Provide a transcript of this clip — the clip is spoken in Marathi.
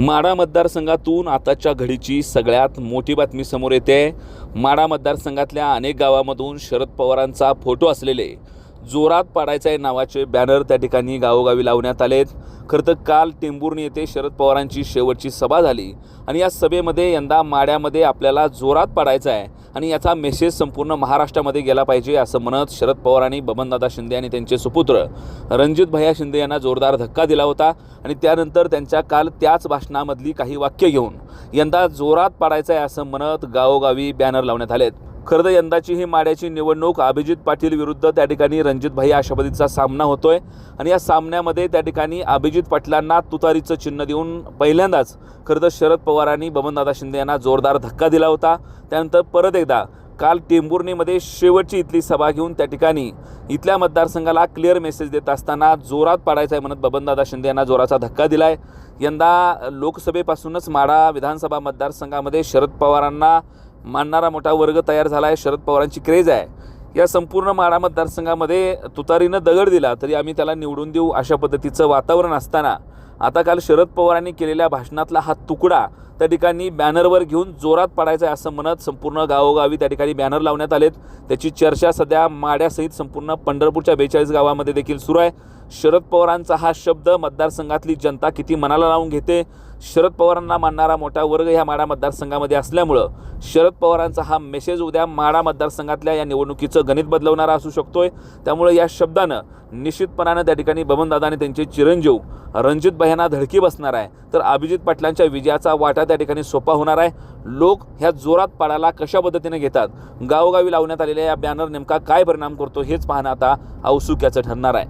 माढा मतदारसंघातून आताच्या घडीची सगळ्यात मोठी बातमी समोर येते. माढा मतदारसंघातल्या अनेक गावामधून शरद पवारांचा फोटो असलेले जोरात पाडायचा आहे नावाचे बॅनर त्या ठिकाणी गावोगावी लावण्यात आलेत. खरं तर काल टेंबुर्णी येथे शरद पवारांची शेवटची सभा झाली आणि या सभेमध्ये यंदा माड्यामध्ये आपल्याला जोरात पाडायचा आहे आणि याचा मेसेज संपूर्ण महाराष्ट्रामध्ये गेला पाहिजे असं म्हणत शरद पवारांनी बबनदादा शिंदे आणि त्यांचे सुपुत्र रणजित भैया शिंदे यांना जोरदार धक्का दिला होता आणि त्यानंतर त्यांच्या काल त्याच भाषणामधली काही वाक्य घेऊन यंदा जोरात पाडायचं आहे असं म्हणत गावोगावी बॅनर लावण्यात आलेत. खरं तर यंदाची ही माड्याची निवडणूक अभिजित पाटील विरुद्ध त्या ठिकाणी रणजितभाई आशापतीचा सामना होतोय. आणि या सामन्यामध्ये त्या ठिकाणी अभिजित पाटलांना तुतारीचं चिन्ह देऊन पहिल्यांदाच खरं तर शरद पवारांनी बबनदादा शिंदे यांना जोरदार धक्का दिला होता. त्यानंतर परत एकदा काल टेंबुर्णीमध्ये शेवटची इथली सभा घेऊन त्या ठिकाणी इथल्या मतदारसंघाला क्लिअर मेसेज देत असताना जोरात पाडायचा आहे म्हणत बबनदादा शिंदे यांना जोराचा धक्का दिलाय. यंदा लोकसभेपासूनच माढा विधानसभा मतदारसंघामध्ये शरद पवारांना मानणारा मोठा वर्ग तयार झाला आहे. शरद पवारांची क्रेज आहे. या संपूर्ण माढा मतदारसंघामध्ये तुतारीनं दगड दिला तरी आम्ही त्याला निवडून देऊ अशा पद्धतीचं वातावरण असताना. आता काल शरद पवारांनी केलेल्या भाषणातला हा तुकडा त्या ठिकाणी बॅनरवर घेऊन जोरात पाडायचा आहे असं म्हणत संपूर्ण गावोगावी त्या ठिकाणी बॅनर लावण्यात आलेत. त्याची चर्चा सध्या माड्यासहित संपूर्ण पंढरपूरच्या बेचाळीस गावामध्ये देखील सुरू आहे. शरद पवारांचा हा शब्द मतदारसंघातली जनता किती मनाला लावून घेते? शरद पवारांना मानणारा मोठा वर्ग ह्या माडा मतदारसंघामध्ये असल्यामुळं शरद पवारांचा हा मेसेज उद्या माडा मतदारसंघातल्या या निवडणुकीचं गणित बदलवणारा असू शकतोय. त्यामुळे या शब्दानं निश्चितपणानं त्या ठिकाणी बबनदादा आणि त्यांचे चिरंजीव रणजित बह्यांना धडकी बसणार आहे. तर अभिजित पाटलांच्या विजयाचा वाटा त्या ठिकाणी सोपा होणार आहे. लोक ह्या जोरात पाडाला कशा पद्धतीने घेतात? गावोगावी लावण्यात आलेल्या या बॅनर नेमका काय परिणाम करतो हेच पाहणं आता औत्सुक्याचं ठरणार आहे.